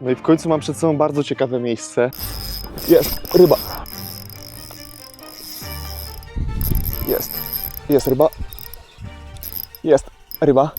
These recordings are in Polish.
No i w końcu mam przed sobą bardzo ciekawe miejsce. Jest ryba. Jest. Jest ryba. Jest ryba.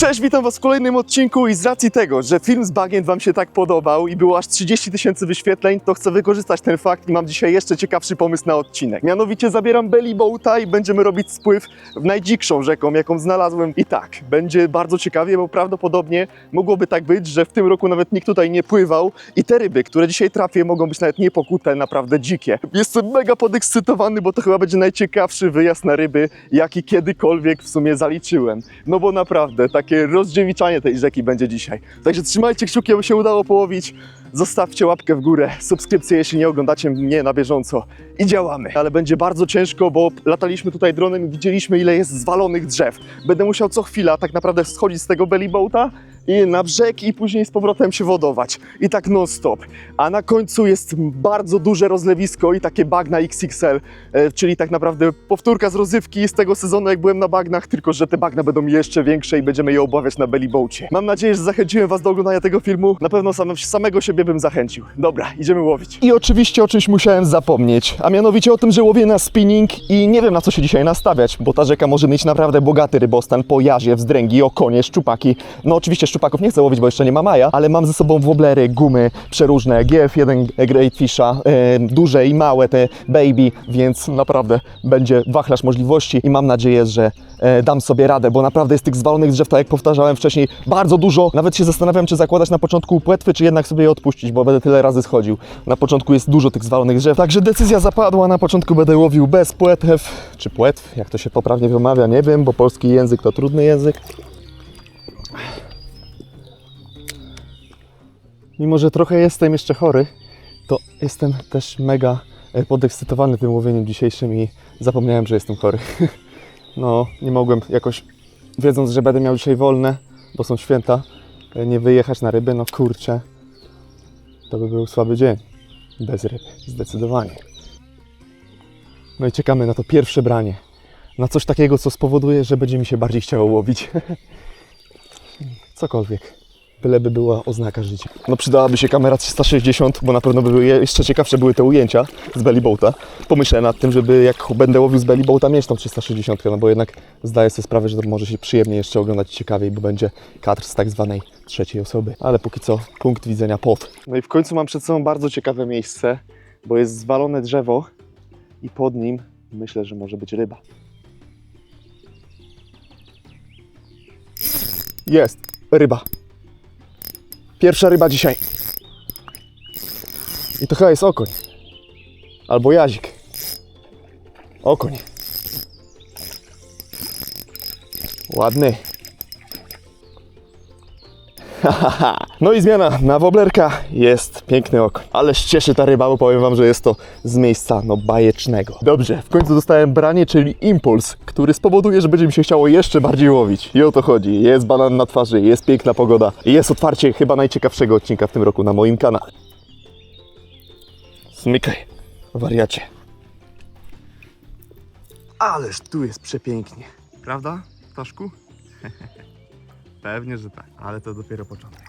Cześć, witam Was w kolejnym odcinku i z racji tego, że film z bagien Wam się tak podobał i było aż 30 tysięcy wyświetleń, to chcę wykorzystać ten fakt i mam dzisiaj jeszcze ciekawszy pomysł na odcinek. Mianowicie zabieram belly boata i będziemy robić spływ w najdzikszą rzeką, jaką znalazłem. I tak, będzie bardzo ciekawie, bo prawdopodobnie mogłoby tak być, że w tym roku nawet nikt tutaj nie pływał i te ryby, które dzisiaj trafię, mogą być nawet niepokute, naprawdę dzikie. Jestem mega podekscytowany, bo to chyba będzie najciekawszy wyjazd na ryby, jaki kiedykolwiek w sumie zaliczyłem. No bo naprawdę, takie tej rzeki będzie dzisiaj. Także trzymajcie kciuki, aby się udało połowić. Zostawcie łapkę w górę, subskrypcję, jeśli nie oglądacie mnie na bieżąco. I działamy. Ale będzie bardzo ciężko, bo lataliśmy tutaj dronem i widzieliśmy, ile jest zwalonych drzew. Będę musiał co chwila tak naprawdę schodzić z tego belly boata i na brzeg i później z powrotem się wodować. I tak non stop. A na końcu jest bardzo duże rozlewisko i takie bagna XXL, e, czyli tak naprawdę powtórka z rozrywki z tego sezonu, jak byłem na bagnach, tylko że te bagna będą jeszcze większe i będziemy je obawiać na belly boacie. Mam nadzieję, że zachęciłem Was do oglądania tego filmu. Na pewno sam, samego siebie bym zachęcił. Dobra, idziemy łowić. I oczywiście o czymś musiałem zapomnieć, a mianowicie o tym, że łowię na spinning i nie wiem na co się dzisiaj nastawiać, bo ta rzeka może mieć naprawdę bogaty rybostan po jazie, wzdręgi, okonie, szczupaki. No oczywiście szczupaków nie chcę łowić, bo jeszcze nie ma maja, ale mam ze sobą woblery, gumy przeróżne, GF1 Great Fisha, e, duże i małe te baby, więc naprawdę będzie wachlarz możliwości i mam nadzieję, że e, dam sobie radę, bo naprawdę jest tych zwalonych drzew, tak jak powtarzałem wcześniej, bardzo dużo. Nawet się zastanawiam, czy zakładać na początku płetwy, czy jednak sobie je odpuścić, bo będę tyle razy schodził. Na początku jest dużo tych zwalonych drzew, także decyzja zapadła, na początku będę łowił bez płetw, czy płetw, jak to się poprawnie wymawia, nie wiem, bo polski język to trudny język. Mimo, że trochę jestem jeszcze chory, to jestem też mega e, podekscytowany tym łowieniem dzisiejszym i zapomniałem, że jestem chory. No, nie mogłem jakoś, wiedząc, że będę miał dzisiaj wolne, bo są święta, e, nie wyjechać na ryby, no kurczę, to by był słaby dzień. Bez ryb, zdecydowanie. No i czekamy na to pierwsze branie. Na coś takiego, co spowoduje, że będzie mi się bardziej chciało łowić. Cokolwiek. Byleby była oznaka życia. No przydałaby się kamera 360, bo na pewno by były jeszcze ciekawsze były te ujęcia z bellyboata. Pomyślę nad tym, żeby jak będę łowił z bellyboata mieć tą 360, no bo jednak zdaję sobie sprawę, że to może się przyjemnie jeszcze oglądać ciekawiej, bo będzie kadr z tak zwanej trzeciej osoby. Ale póki co punkt widzenia pod. No i w końcu mam przed sobą bardzo ciekawe miejsce, bo jest zwalone drzewo i pod nim myślę, że może być ryba. Jest ryba. Pierwsza ryba dzisiaj. I to chyba jest okoń. Albo jazik. Okoń. Ładny. No i zmiana. Na woblerka jest piękny okoń. Ale cieszy ta ryba, bo powiem Wam, że jest to z miejsca no bajecznego. Dobrze, w końcu dostałem branie, czyli impuls, który spowoduje, że będzie mi się chciało jeszcze bardziej łowić. I o to chodzi. Jest banan na twarzy, jest piękna pogoda. Jest otwarcie chyba najciekawszego odcinka w tym roku na moim kanale. Smykaj, wariacie. Ależ tu jest przepięknie. Prawda, Ptaszku? Pewnie, że tak, ale to dopiero początek.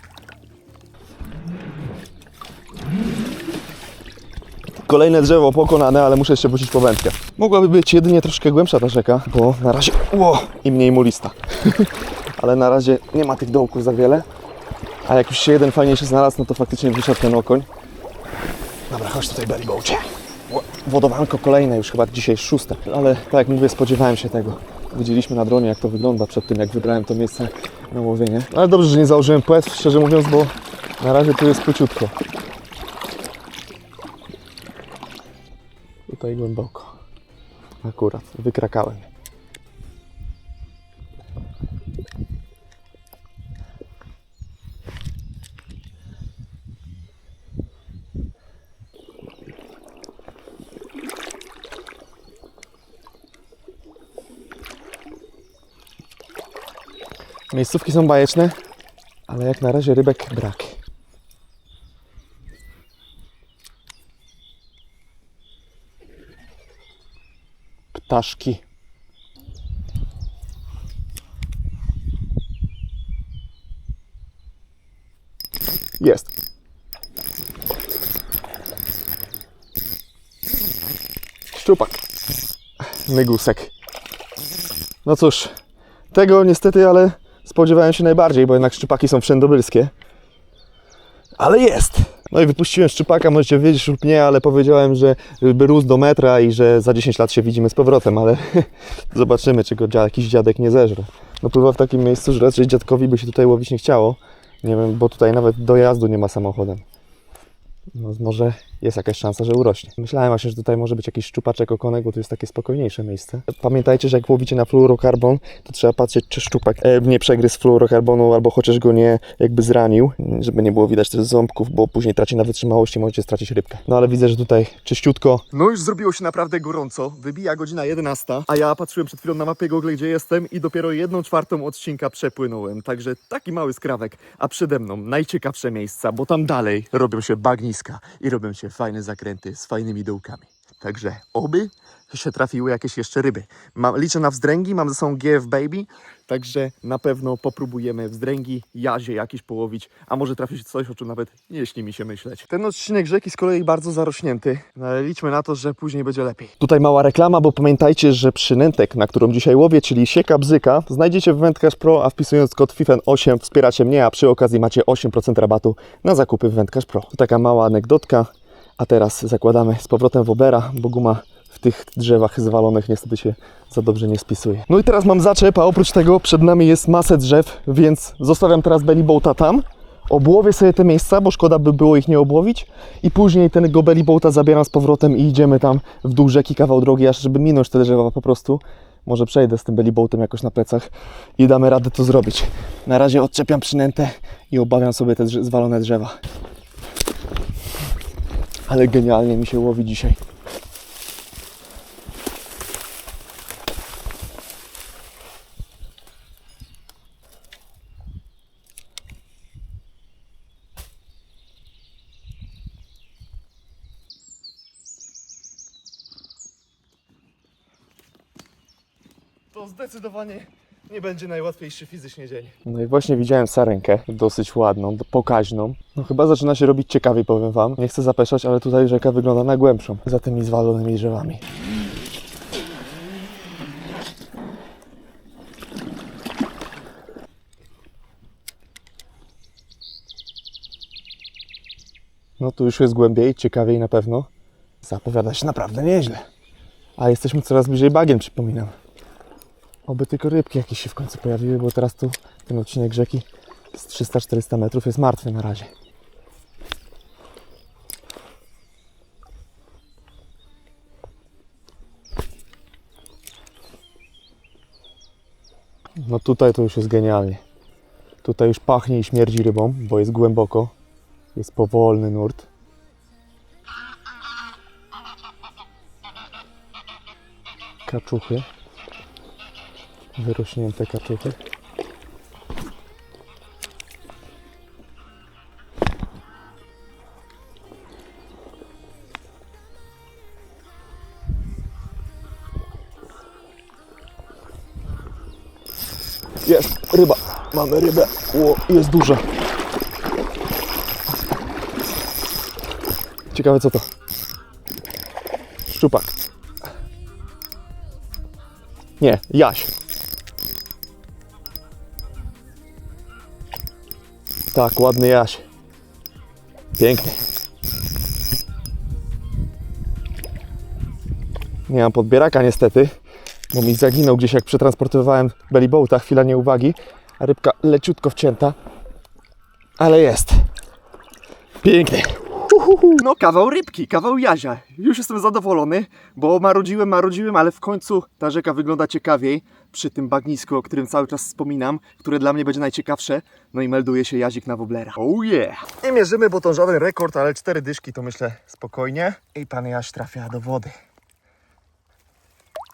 Kolejne drzewo pokonane, ale muszę jeszcze wrócić po wędkę. Mogłaby być jedynie troszkę głębsza ta rzeka, bo na razie ło, i mniej mulista. ale na razie nie ma tych dołków za wiele. A jak już się jeden fajniejszy znalazł, no to faktycznie wyszedł ten okoń. Dobra, chodź tutaj, Belly Boacie. Wodowanko kolejne, już chyba dzisiaj szóste. Ale tak jak mówię, spodziewałem się tego. Widzieliśmy na dronie, jak to wygląda przed tym, jak wybrałem to miejsce na łowienie. Ale dobrze, że nie założyłem płetw, szczerze mówiąc, bo na razie tu jest płyciutko. Tutaj głęboko. Akurat, wykrakałem. Miejscówki są bajeczne, ale jak na razie rybek brak. Ptaszki. Jest. Szczupak. Mygusek. No cóż, tego niestety, ale spodziewałem się najbardziej, bo jednak szczupaki są wszędobylskie. Ale jest! No i wypuściłem szczupaka, możecie wiedzieć lub nie, ale powiedziałem, że by rósł do metra i że za 10 lat się widzimy z powrotem, ale zobaczymy, czy go jakiś dziadek nie zeżre. No pływa w takim miejscu, że raczej dziadkowi by się tutaj łowić nie chciało. Nie wiem, bo tutaj nawet dojazdu nie ma samochodem. No, może jest jakaś szansa, że urośnie. Myślałem właśnie, że tutaj może być jakiś szczupaczek okonek, bo to jest takie spokojniejsze miejsce. Pamiętajcie, że jak łowicie na fluorokarbon, to trzeba patrzeć, czy szczupak e, nie przegryzł fluorokarbonu, albo chociaż go nie jakby zranił, żeby nie było widać też ząbków, bo później traci na wytrzymałości, możecie stracić rybkę. No ale widzę, że tutaj czyściutko. No już zrobiło się naprawdę gorąco. Wybija godzina 11, a ja patrzyłem przed chwilą na mapie Google, gdzie jestem i dopiero jedną czwartą odcinka przepłynąłem. Także taki mały skrawek, a przede mną najciekawsze miejsca, bo tam dalej robią się bagniska i robią się fajne zakręty z fajnymi dołkami. Także oby się trafiły jakieś jeszcze ryby. Mam, liczę na wzdręgi, mam ze sobą GF Baby, także na pewno popróbujemy wzdręgi, jazie jakieś połowić, a może trafi się coś, o czym nawet nie śni mi się myśleć. Ten odcinek rzeki z kolei bardzo zarośnięty, no ale liczmy na to, że później będzie lepiej. Tutaj mała reklama, bo pamiętajcie, że przynętek, na którą dzisiaj łowię, czyli sieka bzyka, znajdziecie w Wędkarz Pro, a wpisując kod FIFEN8 wspieracie mnie, a przy okazji macie 8% rabatu na zakupy w Wędkarz Pro. To taka mała anegdotka. A teraz zakładamy z powrotem wobera, bo guma w tych drzewach zwalonych niestety się za dobrze nie spisuje. No i teraz mam zaczep, a oprócz tego przed nami jest masę drzew, więc zostawiam teraz belly boata tam. Obłowię sobie te miejsca, bo szkoda by było ich nie obłowić. I później ten go belly boata zabieram z powrotem i idziemy tam w dół rzeki kawał drogi, aż żeby minąć te drzewa po prostu. Może przejdę z tym belly boatem jakoś na plecach i damy radę to zrobić. Na razie odczepiam przynętę i obawiam sobie te drze- zwalone drzewa. Ale genialnie mi się łowi dzisiaj. To zdecydowanie nie będzie najłatwiejszy fizycznie dzień. No i właśnie widziałem sarenkę, dosyć ładną, pokaźną. No chyba zaczyna się robić ciekawiej, powiem Wam. Nie chcę zapeszać, ale tutaj rzeka wygląda na głębszą, za tymi zwalonymi drzewami. No tu już jest głębiej, ciekawiej na pewno. Zapowiada się naprawdę nieźle. A jesteśmy coraz bliżej bagien, przypominam. Oby tylko rybki jakieś się w końcu pojawiły, bo teraz tu ten odcinek rzeki z 300-400 metrów jest martwy na razie. No tutaj to już jest genialnie. Tutaj już pachnie i śmierdzi rybą, bo jest głęboko. Jest powolny nurt. Kaczuchy wyrośnięte kaczuchy. Jest ryba, mamy rybę. O, jest duża. Ciekawe co to. Szczupak. Nie, jaś. Tak, ładny jaś. Piękny. Nie mam podbieraka niestety, bo mi zaginął gdzieś jak przetransportowałem belly boata, chwila nieuwagi, a rybka leciutko wcięta, ale jest. Piękny. No kawał rybki, kawał jazia. Już jestem zadowolony, bo marudziłem, marudziłem, ale w końcu ta rzeka wygląda ciekawiej przy tym bagnisku, o którym cały czas wspominam, które dla mnie będzie najciekawsze. No i melduje się jazik na woblera. Oh yeah! Nie mierzymy, bo to żaden rekord, ale cztery dyszki to myślę spokojnie. I pan Jaś trafia do wody.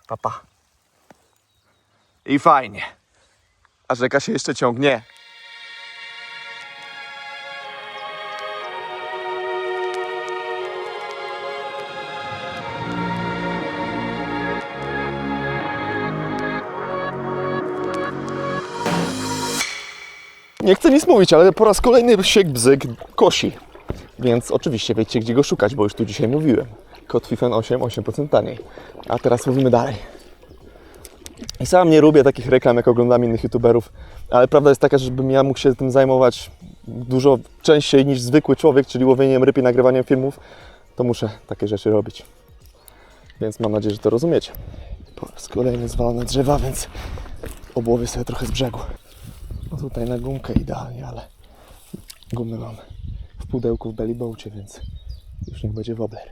Papa. I fajnie. A rzeka się jeszcze ciągnie. Nie chcę nic mówić, ale po raz kolejny siek bzyk kosi. Więc oczywiście wiecie, gdzie go szukać, bo już tu dzisiaj mówiłem. Kotwifen 8, 8% taniej. A teraz mówimy dalej. I sam nie lubię takich reklam, jak oglądam innych youtuberów, ale prawda jest taka, że żebym ja mógł się tym zajmować dużo częściej niż zwykły człowiek, czyli łowieniem ryb i nagrywaniem filmów, to muszę takie rzeczy robić. Więc mam nadzieję, że to rozumiecie. Po raz kolejny zwalone drzewa, więc obłowię sobie trochę z brzegu. No tutaj na gumkę idealnie, ale gumy mam w pudełku w bellyboacie, więc już niech będzie wobbler.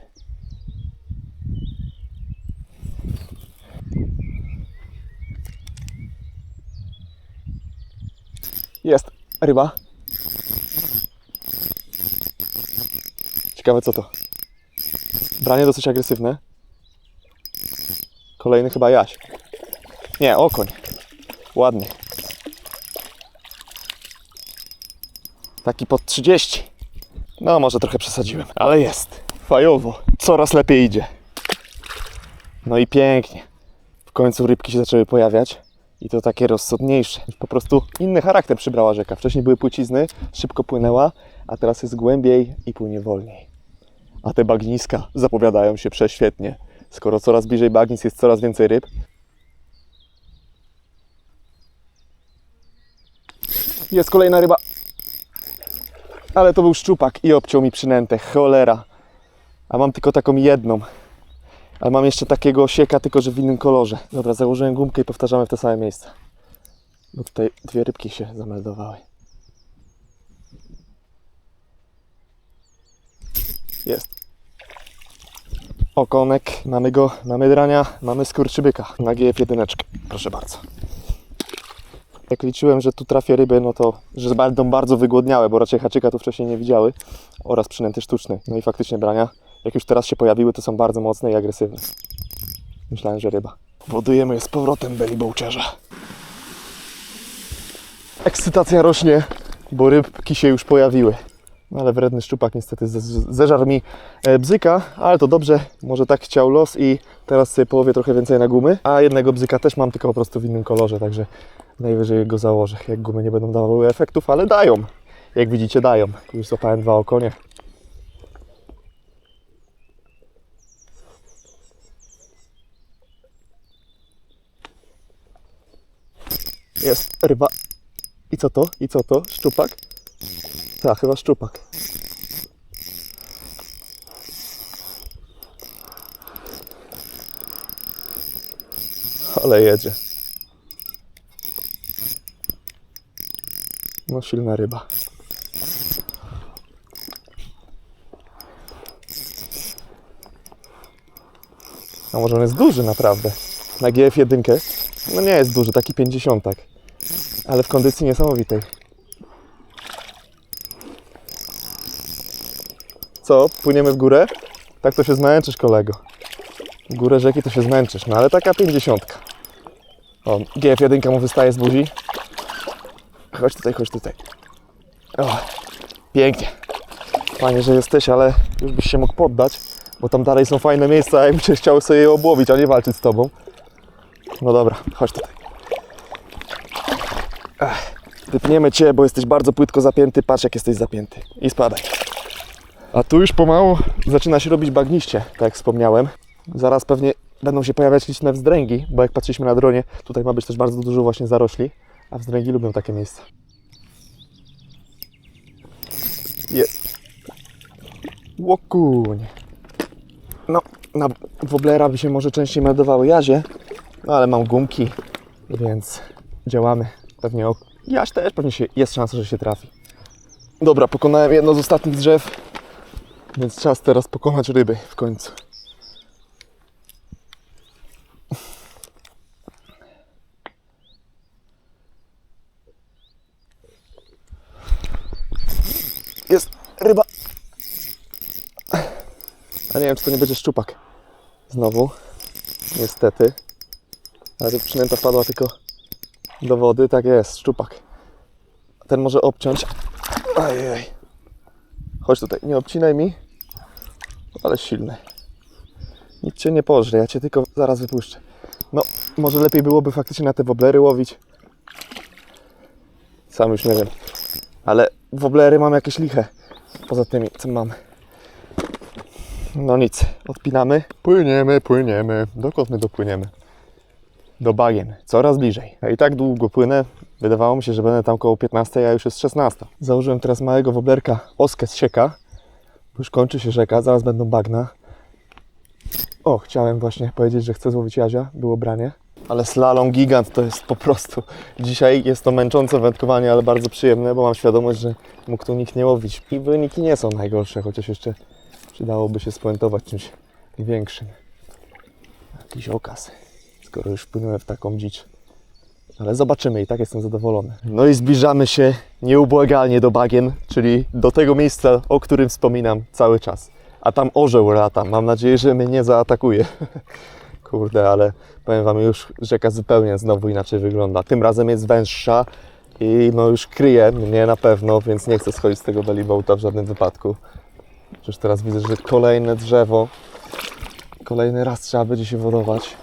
Jest ryba. Ciekawe co to. Branie dosyć agresywne. Kolejny chyba jaś. Nie, okoń. Ładny. Taki pod 30. No, może trochę przesadziłem, ale jest. Fajowo. Coraz lepiej idzie. No i pięknie. W końcu rybki się zaczęły pojawiać. I to takie rozsądniejsze. Po prostu inny charakter przybrała rzeka. Wcześniej były płycizny, szybko płynęła, a teraz jest głębiej i płynie wolniej. A te bagniska zapowiadają się prześwietnie. Skoro coraz bliżej bagnis jest coraz więcej ryb. Jest kolejna ryba. Ale to był szczupak i obciął mi przynętę. Cholera. A mam tylko taką jedną. Ale mam jeszcze takiego sieka, tylko że w innym kolorze. Dobra, założyłem gumkę i powtarzamy w te same miejsca. Bo tutaj dwie rybki się zameldowały. Jest. Okonek, mamy go, mamy drania, mamy skurczybyka na GF1. Proszę bardzo. Jak liczyłem, że tu trafię ryby, no to że będą bardzo wygłodniałe, bo raczej haczyka tu wcześniej nie widziały oraz przynęty sztucznej. No i faktycznie brania, jak już teraz się pojawiły, to są bardzo mocne i agresywne. Myślałem, że ryba. Wodujemy z powrotem bellybołczerza. Ekscytacja rośnie, bo rybki się już pojawiły. No ale wredny szczupak niestety ze- zeżarł mi e, bzyka, ale to dobrze, może tak chciał los i teraz sobie połowię trochę więcej na gumy, a jednego bzyka też mam, tylko po prostu w innym kolorze, także najwyżej go założę, jak gumy nie będą dawały efektów, ale dają. Jak widzicie dają. Już złapałem dwa okonie. Jest ryba. I co to? I co to? Szczupak? Tak, chyba szczupak. Ale jedzie. No silna ryba. A może on jest duży naprawdę? Na GF1 no nie jest duży, taki 50 ale w kondycji niesamowitej. Co? Płyniemy w górę? Tak to się zmęczysz, kolego. W górę rzeki to się zmęczysz, no ale taka 50. O, GF1 mu wystaje z buzi. Chodź tutaj, chodź tutaj. O, pięknie. Fajnie, że jesteś, ale już byś się mógł poddać, bo tam dalej są fajne miejsca, jakby się chciał sobie je obłowić, a nie walczyć z tobą. No dobra, chodź tutaj. Ech, wypniemy cię, bo jesteś bardzo płytko zapięty. Patrz, jak jesteś zapięty. I spadaj. A tu już pomału zaczyna się robić bagniście, tak jak wspomniałem. Zaraz pewnie będą się pojawiać liczne wzdręgi, bo jak patrzyliśmy na dronie, tutaj ma być też bardzo dużo właśnie zarośli, a wzdręgi lubią takie miejsca. Jest. Łokuń. No, na woblera by się może częściej meldowały jazie, no ale mam gumki, więc działamy. Pewnie o... Jaś też pewnie się, jest szansa, że się trafi. Dobra, pokonałem jedno z ostatnich drzew, więc czas teraz pokonać ryby w końcu. Jest ryba. A nie wiem, czy to nie będzie szczupak. Znowu. Niestety. Ale to przynęta wpadła tylko do wody. Tak jest, szczupak. Ten może obciąć. Ajej. Chodź tutaj, nie obcinaj mi. Ale silny. Nic cię nie pożre, ja cię tylko zaraz wypuszczę. No, może lepiej byłoby faktycznie na te woblery łowić. Sam już nie wiem. Ale woblery mam jakieś liche. Poza tymi, co mam. No nic, odpinamy. Płyniemy, płyniemy. Dokąd my dopłyniemy? Do bagien, coraz bliżej. Ja i tak długo płynę. Wydawało mi się, że będę tam koło 15, a już jest 16. Założyłem teraz małego woblerka Oskę z sieka. Już kończy się rzeka, zaraz będą bagna. O, chciałem właśnie powiedzieć, że chcę złowić jazia, było branie. Ale slalom gigant to jest po prostu. Dzisiaj jest to męczące wędkowanie, ale bardzo przyjemne, bo mam świadomość, że mógł tu nikt nie łowić. I wyniki nie są najgorsze, chociaż jeszcze przydałoby się spuentować czymś większym. Jakiś okaz, skoro już wpłynąłem w taką dzicz. Ale zobaczymy i tak jestem zadowolony. No i zbliżamy się nieubłagalnie do bagien, czyli do tego miejsca, o którym wspominam cały czas. A tam orzeł lata. Mam nadzieję, że mnie nie zaatakuje. Kurde, ale powiem Wam już, rzeka zupełnie znowu inaczej wygląda. Tym razem jest węższa i no już kryje mnie na pewno, więc nie chcę schodzić z tego bellyboata w żadnym wypadku. Już teraz widzę, że kolejne drzewo. Kolejny raz trzeba będzie się wodować.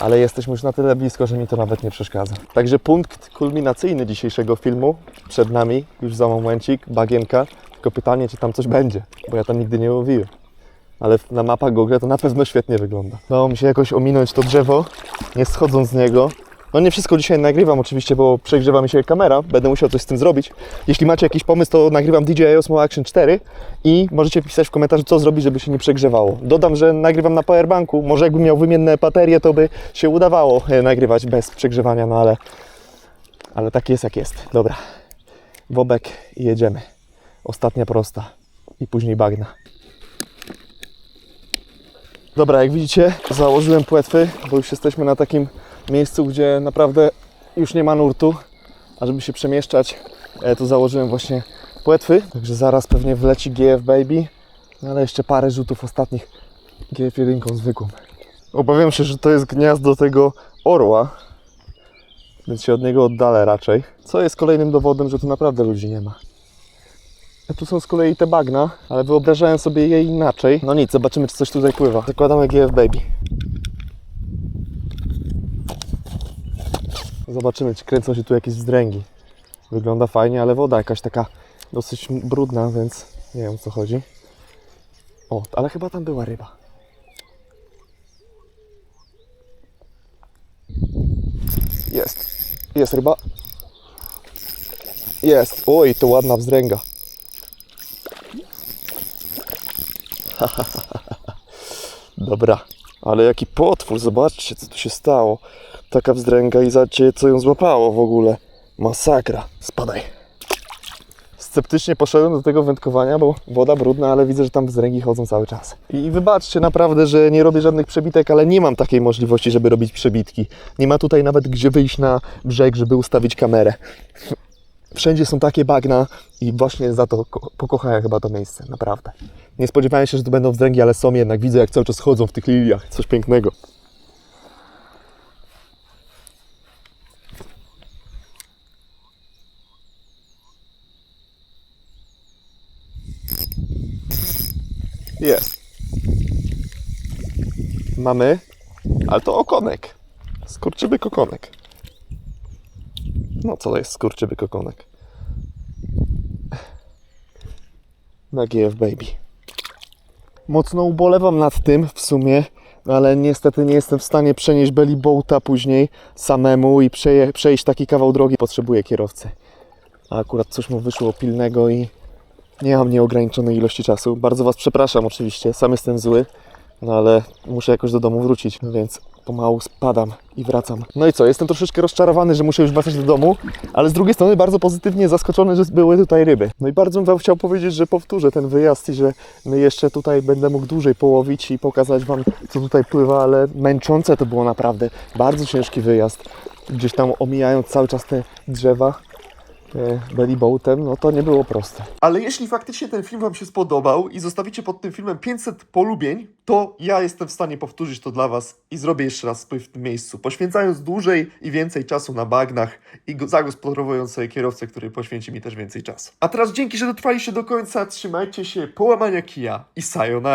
Ale jesteśmy już na tyle blisko, że mi to nawet nie przeszkadza. Także punkt kulminacyjny dzisiejszego filmu przed nami, już za momencik, bagienka. Tylko pytanie, czy tam coś będzie, bo ja tam nigdy nie łowiłem. Ale na mapach Google to na pewno świetnie wygląda. Udało mi się jakoś ominąć to drzewo, nie schodząc z niego. No nie wszystko dzisiaj nagrywam oczywiście, bo przegrzewa mi się kamera, będę musiał coś z tym zrobić. Jeśli macie jakiś pomysł, to nagrywam DJI Osmo Action 4 i możecie pisać w komentarzu, co zrobić, żeby się nie przegrzewało. Dodam, że nagrywam na powerbanku, może jakbym miał wymienne baterie, to by się udawało e, nagrywać bez przegrzewania, no ale, ale tak jest jak jest. Dobra, wobek i jedziemy. Ostatnia prosta i później bagna. Dobra, jak widzicie, założyłem płetwy, bo już jesteśmy na takim miejscu, gdzie naprawdę już nie ma nurtu. A żeby się przemieszczać, e, to założyłem właśnie płetwy. Także zaraz pewnie wleci GF Baby, no ale jeszcze parę rzutów ostatnich GF jedynką zwykłą. Obawiam się, że to jest gniazdo tego orła, więc się od niego oddalę raczej. Co jest kolejnym dowodem, że tu naprawdę ludzi nie ma. A tu są z kolei te bagna, ale wyobrażałem sobie je inaczej. No nic, zobaczymy, czy coś tutaj pływa. Zakładamy GF Baby. Zobaczymy, czy kręcą się tu jakieś wzdręgi. Wygląda fajnie, ale woda jakaś taka dosyć brudna, więc nie wiem o co chodzi. O, ale chyba tam była ryba. Jest. Jest ryba. Jest. Oj, to ładna wzdręga. Dobra, ale jaki potwór, zobaczcie co tu się stało. Taka wzdręga i zobaczcie co ją złapało w ogóle. Masakra. Spadaj. Sceptycznie poszedłem do tego wędkowania, bo woda brudna, ale widzę, że tam wzdręgi chodzą cały czas. I wybaczcie naprawdę, że nie robię żadnych przebitek, ale nie mam takiej możliwości, żeby robić przebitki. Nie ma tutaj nawet gdzie wyjść na brzeg, żeby ustawić kamerę. Wszędzie są takie bagna i właśnie za to ko- pokochałem chyba to miejsce, naprawdę. Nie spodziewałem się, że to będą wzdręgi, ale są jednak. Widzę, jak cały czas chodzą w tych liliach. Coś pięknego. Jest. Mamy, ale to okonek. Skurczyby kokonek. No co to jest skurczyby kokonek? Na GF Baby. Mocno ubolewam nad tym w sumie, ale niestety nie jestem w stanie przenieść belly boata później samemu i przeje, przejść taki kawał drogi. Potrzebuję kierowcy. A akurat coś mu wyszło pilnego i nie mam nieograniczonej ilości czasu. Bardzo Was przepraszam oczywiście, sam jestem zły, no ale muszę jakoś do domu wrócić, więc pomału spadam i wracam. No i co, jestem troszeczkę rozczarowany, że muszę już wracać do domu, ale z drugiej strony bardzo pozytywnie zaskoczony, że były tutaj ryby. No i bardzo bym Wam chciał powiedzieć, że powtórzę ten wyjazd i że jeszcze tutaj będę mógł dłużej połowić i pokazać Wam, co tutaj pływa, ale męczące to było naprawdę. Bardzo ciężki wyjazd. Gdzieś tam omijając cały czas te drzewa, bellyboatem, no to nie było proste. Ale jeśli faktycznie ten film Wam się spodobał i zostawicie pod tym filmem 500 polubień, to ja jestem w stanie powtórzyć to dla Was i zrobię jeszcze raz w tym miejscu, poświęcając dłużej i więcej czasu na bagnach i go- zagospodarowując sobie kierowcę, który poświęci mi też więcej czasu. A teraz dzięki, że dotrwaliście do końca, trzymajcie się, połamania kija i sayonara.